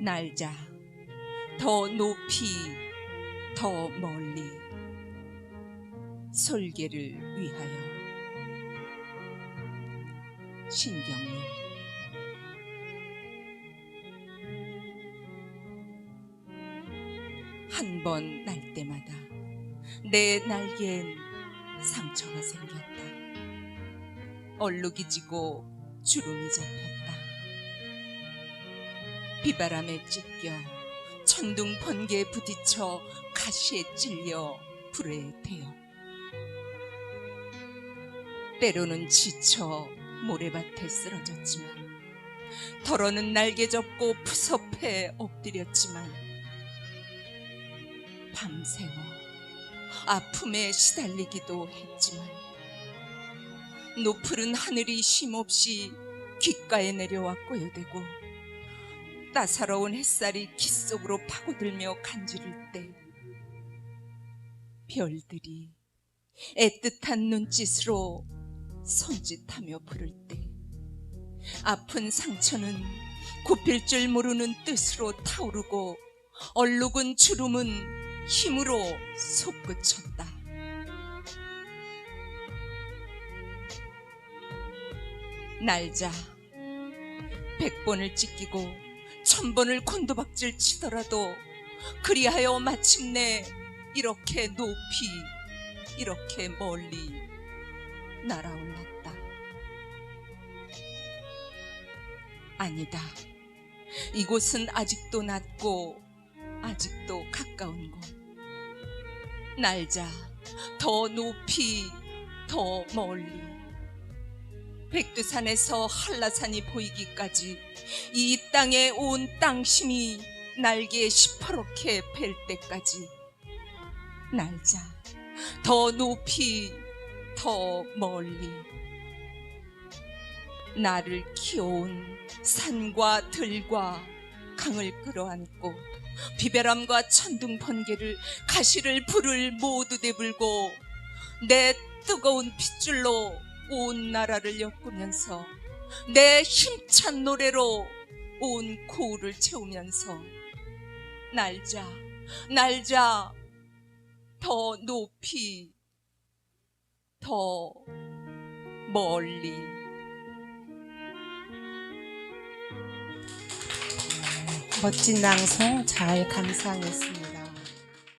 날자 더 높이 더 멀리 솔개를 위하여 신경님 한 번 날 때마다 내 날개엔 상처가 생겼다. 얼룩이 지고 주름이 잡혔다. 비바람에 찢겨 천둥 번개에 부딪혀 가시에 찔려 불에 태워. 때로는 지쳐 모래밭에 쓰러졌지만 덜어는 날개 접고 푸섭해 엎드렸지만 밤새워 아픔에 시달리기도 했지만 높푸른 하늘이 쉼없이 귓가에 내려와 꼬여대고 따사로운 햇살이 귀 속으로 파고들며 간지를 때 별들이 애틋한 눈짓으로 손짓하며 부를 때 아픈 상처는 굽힐 줄 모르는 뜻으로 타오르고 얼룩은 주름은 힘으로 솟구쳤다. 날자 백 번을 찢기고 천 번을 곤두박질 치더라도 그리하여 마침내 이렇게 높이 이렇게 멀리 날아올랐다. 아니다. 이곳은 아직도 낮고 아직도 가까운 곳. 날자 더 높이 더 멀리. 백두산에서 한라산이 보이기까지 이 땅에 온 땅심이 날개 시퍼렇게 뵐 때까지. 날자 더 높이 더 멀리. 나를 키워온 산과 들과 강을 끌어안고 비바람과 천둥 번개를 가시를 불을 모두 내불고 내 뜨거운 핏줄로 온 나라를 엮으면서 내 힘찬 노래로 온 고울을 채우면서 날자 날자 더 높이 더 멀리 멋진 낭송 잘 감상했습니다.